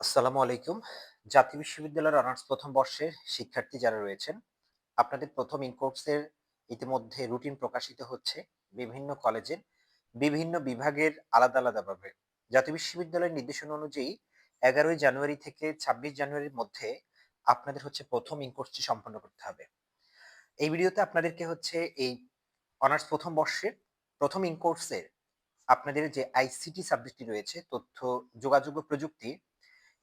আসসালামু আলাইকুম। জাতীয় বিশ্ববিদ্যালয়ের অনার্স প্রথম বর্ষের শিক্ষার্থী যারা রয়েছেন, আপনাদের প্রথম ইনকোর্সের ইতিমধ্যে রুটিন প্রকাশিত হচ্ছে বিভিন্ন কলেজের বিভিন্ন বিভাগের আলাদা আলাদাভাবে জাতীয় বিশ্ববিদ্যালয়ের নির্দেশনা অনুযায়ী এগারোই জানুয়ারি থেকে ছাব্বিশ জানুয়ারির মধ্যে আপনাদের হচ্ছে প্রথম ইনকোর্সটি সম্পন্ন করতে হবে। এই ভিডিওতে আপনাদেরকে হচ্ছে এই অনার্স প্রথম বর্ষের প্রথম ইন কোর্সের আপনাদের যে আইসিটি সাবজেক্টটি রয়েছে, তথ্য, যোগাযোগ প্রযুক্তি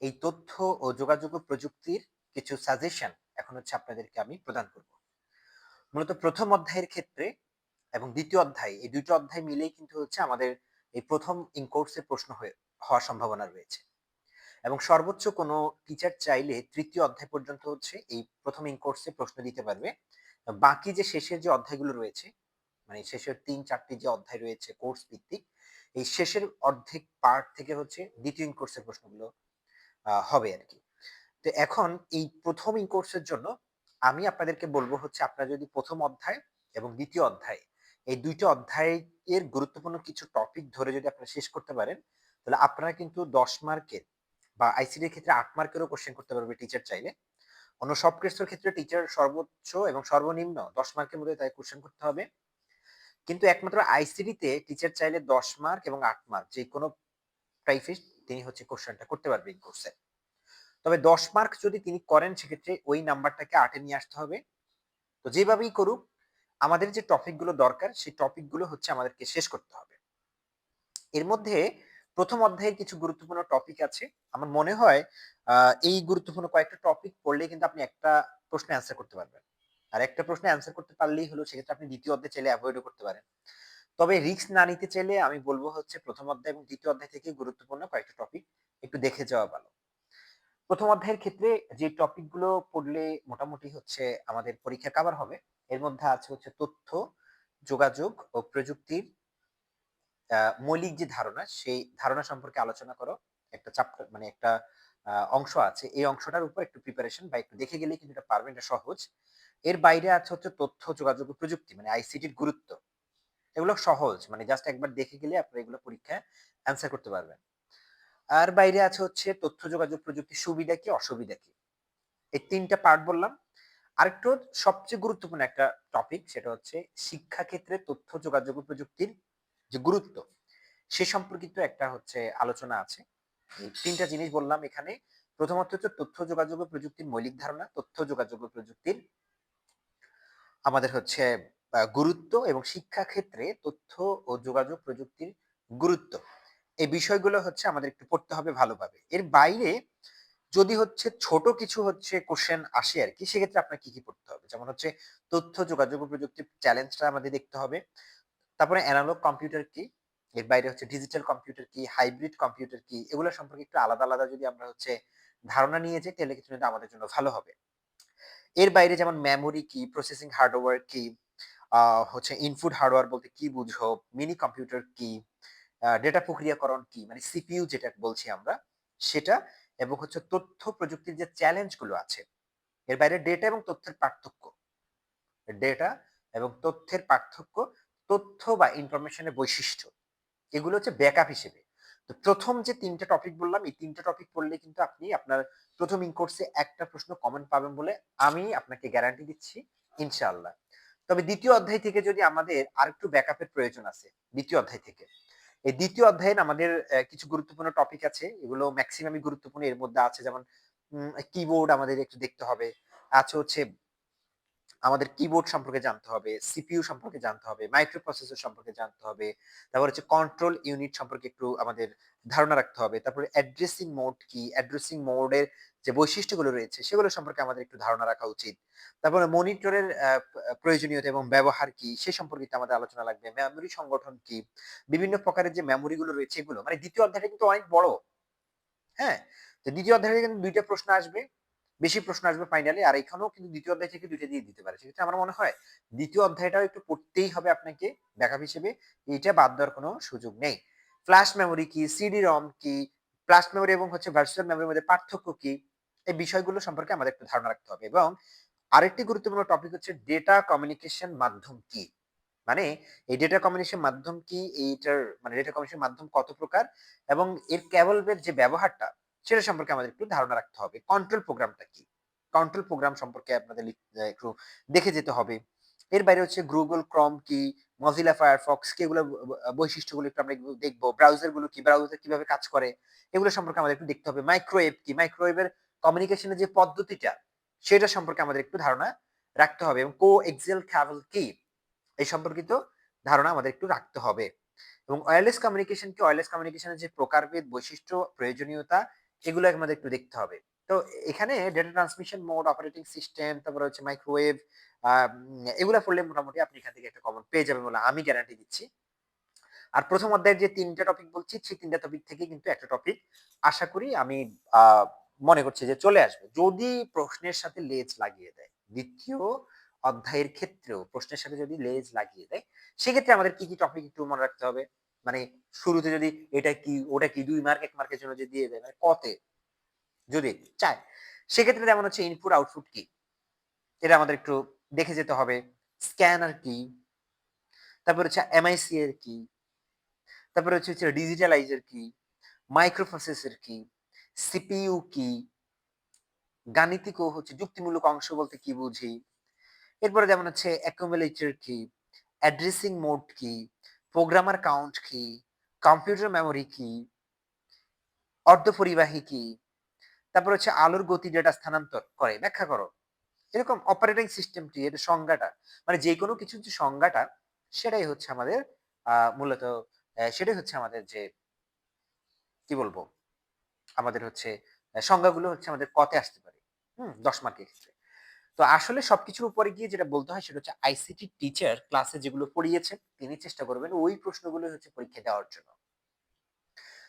এই তথ্য ও যোগাযোগ প্রযুক্তির কিছু সাজেশন এখন হচ্ছে আপনাদেরকে আমি প্রদান করব। মূলত প্রথম অধ্যায়ের ক্ষেত্রে এবং দ্বিতীয় অধ্যায়, এই দুটো অধ্যায় মিলেই কিন্তু হচ্ছে আমাদের এই প্রথম ইন কোর্সে প্রশ্ন হয়ে, হওয়ার সম্ভাবনা রয়েছে। এবং সর্বোচ্চ কোনো টিচার চাইলে তৃতীয় অধ্যায় পর্যন্ত হচ্ছে এই প্রথম ইন কোর্সে প্রশ্ন দিতে পারবে। বাকি যে শেষের যে অধ্যায়গুলো রয়েছে মানে শেষের তিন, চারটি যে অধ্যায় রয়েছে কোর্স ভিত্তিক, এই শেষের অর্ধেক পার্ট থেকে হচ্ছে দ্বিতীয় ইন কোর্সের প্রশ্নগুলো হবে আর কি তো এখন এই প্রথম ইন কোর্সের জন্য আমি আপনাদেরকে বলব হচ্ছে আপনারা যদি প্রথম অধ্যায় এবং দ্বিতীয় অধ্যায় এই দুইটা অধ্যায়ের গুরুত্বপূর্ণ কিছু টপিক ধরে যদি আপনারা শেষ করতে পারেন, তাহলে আপনারা কিন্তু দশ মার্কের বা আইসিডির ক্ষেত্রে আট মার্কেরও কোশ্চেন করতে পারবে টিচার চাইলে। অন্য সব কোর্সের ক্ষেত্রে টিচার সর্বোচ্চ এবং সর্বনিম্ন দশ মার্কের মধ্যে তাই কোশ্চেন করতে হবে। কিন্তু একমাত্র আইসিডিতে টিচার চাইলে দশ মার্ক এবং আট মার্ক যে কোনো টাইপের তিনি হচ্ছে কোশ্চেনটা করতে পারবে এই কোর্সে তবে দশ মার্ক যদি তিনি করেন, সেক্ষেত্রে ওই নাম্বারটাকে আটে নিয়ে আসতে হবে। তো যেভাবেই করুক, আমাদের যে টপিকগুলো দরকার, সেই টপিকগুলো হচ্ছে আমাদেরকে শেষ করতে হবে। এর মধ্যে প্রথম অধ্যায়ের কিছু গুরুত্বপূর্ণ টপিক আছে। আমার মনে হয় এই গুরুত্বপূর্ণ কয়েকটা টপিক পড়লে কিন্তু আপনি একটা প্রশ্নে অ্যান্সার করতে পারবেন। আর একটা প্রশ্নে অ্যান্সার করতে পারলেই হলো, সেক্ষেত্রে আপনি দ্বিতীয় অধ্যায় চাইলে অ্যাভয়েডও করতে পারেন। তবে রিস্ক না নিতে চাইলে আমি বলব হচ্ছে প্রথম অধ্যায় এবং দ্বিতীয় অধ্যায় থেকে গুরুত্বপূর্ণ কয়েকটা টপিক একটু দেখে যাওয়া ভালো। প্রথম অধ্যায়ের ক্ষেত্রে যে টপিকগুলো পড়লে মোটামুটি হচ্ছে আমাদের পরীক্ষা কাভার হবে, এর মধ্যে আছে হচ্ছে তথ্য, যোগাযোগ ও প্রযুক্তির মৌলিক যে ধারণা, সেই ধারণা সম্পর্কে আলোচনা করো। একটা চ্যাপ্টার মানে একটা অংশ আছে, এই অংশটার উপর একটু প্রিপারেশন বা একটু দেখে গেলে কিন্তু এটা পারবেন এটা সহজ। এর বাইরে আছে হচ্ছে তথ্য, যোগাযোগ প্রযুক্তি মানে আইসিটির গুরুত্ব। এগুলো সহজ মানে জাস্ট একবার দেখে গেলে আপনারা এগুলো পরীক্ষায় অ্যান্সার করতে পারবেন। আর বাইরে আছে হচ্ছে তথ্য যোগাযোগ প্রযুক্তির সুবিধা কি, অসুবিধা কি? এই তিনটা পার্ট বললাম। আরেকটু সবচেয়ে গুরুত্বপূর্ণ একটা টপিক সেটা হচ্ছে শিক্ষা ক্ষেত্রে তথ্য যোগাযোগ প্রযুক্তির যে গুরুত্ব, সে সম্পর্কিত একটা হচ্ছে আলোচনা আছে। তিনটা জিনিস বললাম এখানে। প্রথমত হচ্ছে তথ্য যোগাযোগ প্রযুক্তির মৌলিক ধারণা, তথ্য যোগাযোগ প্রযুক্তির আমাদের হচ্ছে গুরুত্ব এবং শিক্ষা ক্ষেত্রে তথ্য ও যোগাযোগ প্রযুক্তির গুরুত্ব। এই বিষয়গুলো হচ্ছে আমাদের একটু পড়তে হবে ভালোভাবে। এর বাইরে যদি হচ্ছে ছোট কিছু হচ্ছে কোশ্চেন আসে আর কি সেক্ষেত্রে আপনার কি কি পড়তে হবে? যেমন হচ্ছে তথ্য, যোগাযোগ প্রযুক্তির চ্যালেঞ্জটা আমাদের দেখতে হবে। তারপরে অ্যানালগ কম্পিউটার কি? এর বাইরে হচ্ছে ডিজিটাল কম্পিউটার কি? হাইব্রিড কম্পিউটার কি? এগুলো সম্পর্কে একটু আলাদা আলাদা যদি আমরা হচ্ছে ধারণা নিয়ে যাই, তাহলে কিন্তু আমাদের জন্য ভালো হবে। এর বাইরে যেমন মেমোরি কি? প্রসেসিং হার্ডওয়্যার কি? হচ্ছে ইনপুট হার্ডওয়্যার বলতে কি বুঝো মিনি কম্পিউটার কি ডেটা প্রক্রিয়াকরণ কি মানে সিপিইউ যেটা বলছি আমরা, সেটা এবং হচ্ছে তথ্য প্রযুক্তির যে চ্যালেঞ্জগুলো আছে, এর বাইরে ডেটা এবং তথ্যের পার্থক্য। ডেটা এবং তথ্যের পার্থক্য, তথ্য বা ইনফরমেশনের বৈশিষ্ট্য, এগুলো হচ্ছে ব্যাকআপ হিসেবে। তো প্রথম যে তিনটা টপিক বললাম, এই তিনটা টপিক পড়লে কিন্তু আপনি আপনার প্রথম ইন কোর্সে একটা প্রশ্ন কমেন্ট পাবেন বলে আমি আপনাকে গ্যারান্টি দিচ্ছি, ইনশাআল্লাহ। তবে দ্বিতীয় অধ্যায় থেকে যদি আমাদের আরেকটু ব্যাকআপের প্রয়োজন আছে, দ্বিতীয় অধ্যায় থেকে। এই দ্বিতীয় অধ্যায়ে আমাদের কিছু গুরুত্বপূর্ণ টপিক আছে, এগুলো ম্যাক্সিমামই গুরুত্বপূর্ণ। এর মধ্যে আছে যেমন কিবোর্ড আমাদের একটু দেখতে হবে। আছে হচ্ছে, আমাদের কিবোর্ড সম্পর্কে জানতে হবে সিপিইউ সম্পর্কে জানতে হবে মাইক্রো প্রসেসর সম্পর্কে জানতে হবে, তারপর হচ্ছে কন্ট্রোল ইউনিট সম্পর্কে একটু আমাদের ধারণা রাখতে হবে, তারপরে অ্যাড্রেসিং মোড কি অ্যাড্রেসিং মোডের যে বৈশিষ্ট্যগুলো রয়েছে, সেগুলো সম্পর্কে আমাদের একটু ধারণা রাখা উচিত। তারপরে মনিটরের প্রয়োজনীয়তা এবং ব্যবহার কি, সে সম্পর্কিত আমাদের আলোচনা লাগবে। মেমোরি সংগঠন কি, বিভিন্ন প্রকারের যে মেমোরি গুলো রয়েছে এগুলো মানে দ্বিতীয় অধ্যায়টা কিন্তু অনেক বড়। হ্যাঁ? তো দ্বিতীয় অধ্যায়ে কিন্তু দুইটা প্রশ্ন আসবে, বেশি প্রশ্ন আসবে ফাইনালি আর এখানেও কিন্তু দ্বিতীয় অধ্যায় থেকে দুইটা দিয়ে দিতে পারে। সেক্ষেত্রে আমার মনে হয় দ্বিতীয় অধ্যায়টাও একটু পড়তেই হবে আপনাকে ব্যাকআপ হিসেবে। এটা বাদ দেওয়ার কোনো সুযোগ নেই। ফ্ল্যাশ মেমোরি কি সিডি রম কি ফ্ল্যাশ মেমোরি এবং হচ্ছে ভার্চুয়াল মেমোরির মধ্যে পার্থক্য কি এই বিষয়গুলো সম্পর্কে আমাদের একটু ধারণা রাখতে হবে এবং আরেকটি গুরুত্বপূর্ণ টপিক হচ্ছে ডেটা কমিউনিকেশন মাধ্যম কি? মানে এই ডেটা কমিউনিকেশন মাধ্যম কি? এইটার মানে ডেটা কমিউনিকেশন মাধ্যম কত প্রকার? এবং এর ক্যাবলবের যে ব্যবহারটা, সেটা সম্পর্কে আমাদের একটু ধারণা রাখতে হবে। কন্ট্রোল প্রোগ্রামটা কি? কন্ট্রোল প্রোগ্রাম সম্পর্কে আপনাদের একটু দেখে যেতে হবে। এর বাইরে হচ্ছে গুগল ক্রম কি? মজিলা ফায়ারফক্স কি? এগুলো বৈশিষ্ট্যগুলো একটু আমরা দেখব। ব্রাউজারগুলো কি? ব্রাউজার কীভাবে কাজ করে? এগুলো সম্পর্কে আমাদের একটু দেখতে হবে। মাইক্রোওয়েভ কি? মাইক্রোওয়েভের কমিউনিকেশনের যে পদ্ধতিটা, সেটা সম্পর্কে আমাদের একটু ধারণা রাখতে হবে এবং কো এক্সেল ট্রাভেল কি, এই সম্পর্কিত ধারণা আমাদের একটু রাখতে হবে। এবং ওয়্যারলেস কমিউনিকেশন কি ওয়্যারলেস কমিউনিকেশনের যে প্রকারভেদ, বৈশিষ্ট্য, প্রয়োজনীয়তা, এগুলো আমাদের একটু দেখতে হবে। তো এখানে data transmission mode operating system তারপরে হচ্ছে মাইক্রোওয়েভ এগুলো পড়লে মোটামুটি আপনি এখান থেকে একটা কমন পেয়ে যাবেন বলে আমি গ্যারান্টি দিচ্ছি। আর প্রথম অধ্যায়ের যে তিনটা টপিক বলছি, সেই তিনটা টপিক থেকে কিন্তু একটা টপিক আশা করি আমি মনে করছে যে চলে আসবে। যদি প্রশ্নের সাথে লেজ লাগিয়ে দেয়, দ্বিতীয় অধ্যায়ের ক্ষেত্রেও প্রশ্নের সাথে যদি লেজ লাগিয়ে দেয়, সেক্ষেত্রে আমাদের কি কি টপিক একটু মনে রাখতে হবে? মানে শুরুতে যদি এটা কি, ওটা কি দুই মার্ক এক মার্কের জন্য যদি দিয়ে দেয় মানে কতে যদি চায়, সেক্ষেত্রে যেমন হচ্ছে ইনপুট আউটপুট কি? এটা আমাদের একটু দেখে যেতে হবে। স্ক্যানার কি? তারপর হচ্ছে এমআইসি এর কি? তারপর হচ্ছে হচ্ছে ডিজিটালাইজার কি? মাইক্রোপ্রসেসর কি? সিপিইউ কি? গাণিতিক ও হচ্ছে, যুক্তিমূলক অংশ বলতে কি বুঝি? এরপরে যেমন হচ্ছে অ্যাকুমুলেটর কি? অ্যাড্রেসিং মোড কি? প্রোগ্রামার কাউন্ট কি? কম্পিউটার মেমোরি কি? অর্ধপরিবাহী কি? তারপর হচ্ছে আলোর গতি যেটা স্থানান্তর করে, ব্যাখ্যা করো। এরকম অপারেটিং সিস্টেমটি এর সংজ্ঞাটা মানে যে কোনো কিছুর যে সংজ্ঞাটা, সেটাই হচ্ছে আমাদের মূলত সেটাই হচ্ছে আমাদের যে, কি বলব? আমাদের হচ্ছে সংজ্ঞাগুলো হচ্ছে আমাদের কতে আসতে পারে, হুম, দশ মার্কের ক্ষেত্রে। তো আসলে সবকিছুর উপরে গিয়ে যেটা বলতে হয় সেটা হচ্ছে আইসিটি টিচার ক্লাসে যেগুলো পড়িয়েছেন তিনি চেষ্টা করবেন ওই প্রশ্নগুলো হচ্ছে পরীক্ষা দেওয়ার জন্য।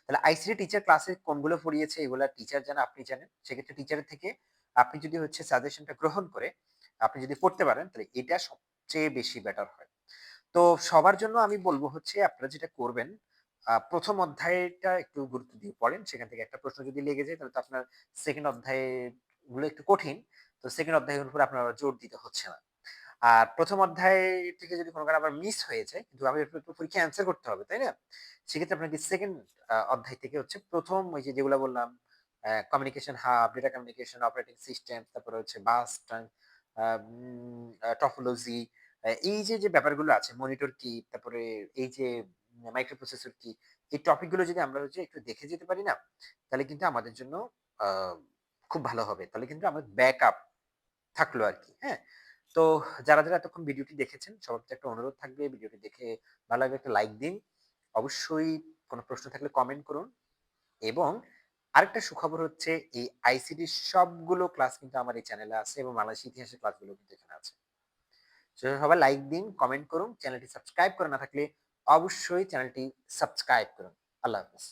তাহলে আইসিটি টিচার ক্লাসে কোনগুলো পড়িয়েছে এগুলা টিচার জানা আপনি জানেন, সেক্ষেত্রে টিচারের থেকে আপনি যদি হচ্ছে সাজেশনটা গ্রহণ করে, আপনি যদি পড়তে পারেন, তাহলে এটা সবচেয়ে বেশি বেটার হয়। তো সবার জন্য আমি বলব হচ্ছে আপনারা যেটা করবেন প্রথম অধ্যায়টা একটু গুরুত্ব দিয়ে পড়েন। সেখান থেকে একটা প্রশ্ন যদি লেগে যায়, তাহলে তো আপনার সেকেন্ড অধ্যায়গুলো একটু কঠিন। তো সেকেন্ড অধ্যায়ের উপর আপনার জোর দিতে হচ্ছে না। আর প্রথম অধ্যায় থেকে যদি কোনো কারণে আবার মিস হয়ে যায়, কিন্তু আমি পরীক্ষা অ্যান্সার করতে হবে, তাই না? সেক্ষেত্রে আপনাকে সেকেন্ড অধ্যায় থেকে হচ্ছে প্রথম ওই যে যেগুলো বললাম communication hub data communication operating system তারপরে হচ্ছে বাস টপোলজি এই যে যে ব্যাপারগুলো আছে মনিটর কি তারপরে এই যে মাইক্রোপ্রসেসর কি? এই টপিকগুলো যদি আমরা হচ্ছে একটু দেখে যেতে পারি না, তাহলে কিন্তু আমাদের জন্য খুব ভালো হবে। তাহলে কিন্তু আমাদের ব্যাকআপ থাকল আর কি হ্যাঁ? তো যারা যারা এতক্ষণ ভিডিওটি দেখেছেন, সবার একটা অনুরোধ থাকবে, ভিডিওটি দেখে ভালো লাগবে একটা লাইক দিন। অবশ্যই কোনো প্রশ্ন থাকলে কমেন্ট করুন। এবং আরেকটা সুখবর হচ্ছে, এই আইসিডি সবগুলো ক্লাস কিন্তু আমার এই চ্যানেলে আছে এবং বাংলাদেশ ইতিহাসের ক্লাসগুলো কিন্তু এখানে আছে। সবাই লাইক দিন কমেন্ট করুন চ্যানেলটি সাবস্ক্রাইব করে না থাকলে অবশ্যই চ্যানেলটি সাবস্ক্রাইব করুন। আল্লাহ হাফিজ।